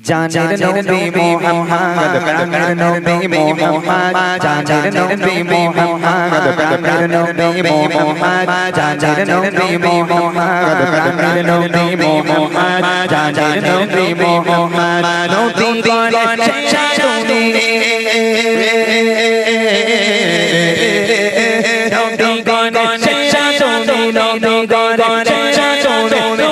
জানের নবী মোহাম্মদ প্রাণের নবী মোহাম্মদ জানের নবী মোহাম্মদ প্রাণের নবী মোহাম্মদ জানের নবী মোহাম্মদ প্রাণের নবী মোহাম্মদ জানের নবী মোহাম্মদ নবী গণে শাসুনি নবী গণে শাসুনি নবী নবী আসমানে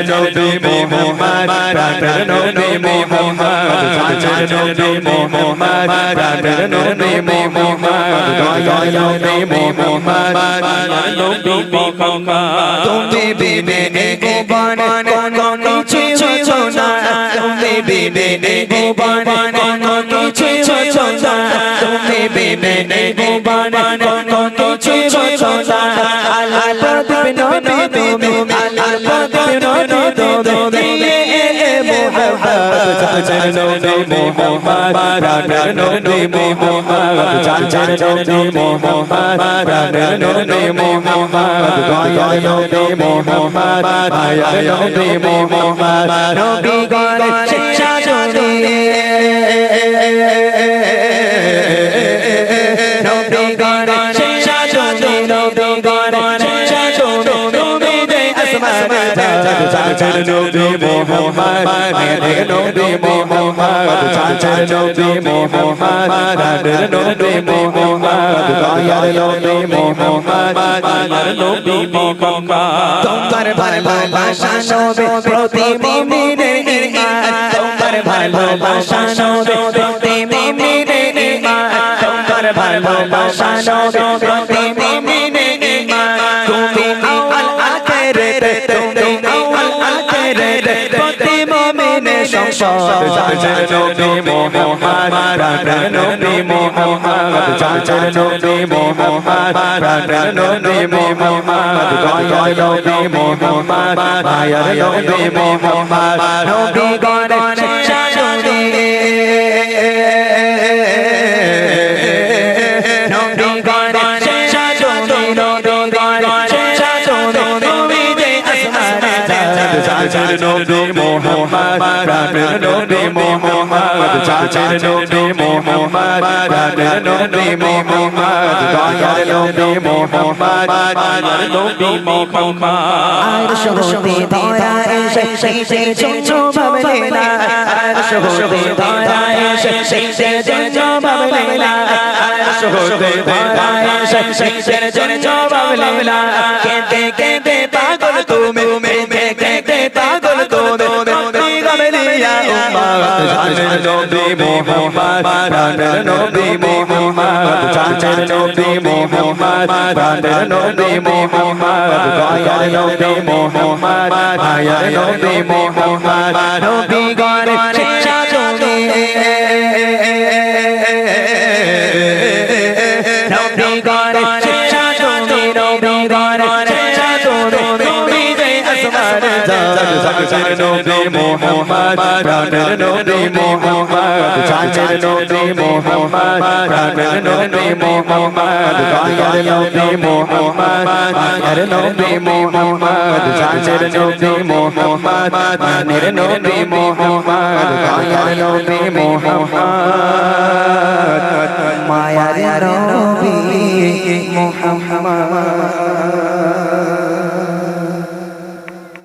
নবী মোহাম্মদ প্রাণের নবী মোহাম্মদ জানের নবী মোহাম্মদ প্রাণের নবী মোহাম্মদ দয়ার নবী মোহাম্মদ নবী মোহাম্মদ তুমি বিবে গোবন কোন কিছু ছোনা তুমি বিবে গোবন কোন কিছু ছোনা তুমি বিবে গোবন কোন কিছু ছোনা আল্লাহ নবী চাচার নবী মোহাম্মদ প্রাণের নবী মোহাম্মদ চাচার নবী মোহাম্মদ প্রাণের নবী মোহাম্মদ দয়ার নবী মোহাম্মদ মায়ার নবী মোহাম্মদ নবী গণে শাসনে নবী চাচার নবী মোহাম্মদ প্রাণের নবী মোহাম্মদ চাচার নবী মোহাম্মদ প্রাণের নবী মোহাম্মদ দয়ার নবী মোহাম্মদ মায়ার নবী মোহাম্মদ তোমার ভালোবাসা নবী প্রতি মুমিনের ঈমান তোমার ভালোবাসা নবী প্রতি মুমিনের ঈমান তোমার ভালোবাসা নবী প্রতি চাচার নবী মোহাম্মদ প্রাণের নবী মোহাম্মদ চাচার নবী মোহাম্মদ প্রাণের নবী মোহাম্মদ দয়ার নবী মোহাম্মদ মায়ার নবী মোহাম্মদ নবী গণে শাসনে চাচার নবী মোহাম্মদ প্রাণের নবী মোহাম্মদ চাচার নবী মোহাম্মদ প্রাণের নবী মোহাম্মদ দয়ার নবী মোহাম্মদ মায়ার নবী মোহাম্মদ আরশ হতে ধরা এসে সে জবাব লেলা আরশ হতে ধরা এসে সে জবাব লেলা আরশ হতে ধরা এসে সে জবাব লেলা কেঁদে কেঁদে পাগল তুমি কেঁদে পাগল তুমি গমলিয়া উম্মাদ জানের নবী মোহাম্মদ প্রাণের নবী মোহাম্মদ চাচার নবী মোহাম্মদ প্রাণের নবী মোহাম্মদ দয়ার নবী মোহাম্মদ মায়ার নবী মোহাম্মদ নবী নবী গণে শাসনে নবী দে আসমানে চাচার নবী মোহাম্মদ প্রাণের নবী মোহাম্মদ চাচার নবী মোহাম্মদ প্রাণের নবী মোহাম্মদ দয়ার নবী মোহাম্মদ মায়ার নবী মোহাম্মদ চাচার নবী মোহাম্মদ প্রাণের নবী মোহাম্মদ দয়ার নবী মোহাম্মদ মায়ার নবী মুহাম্মদ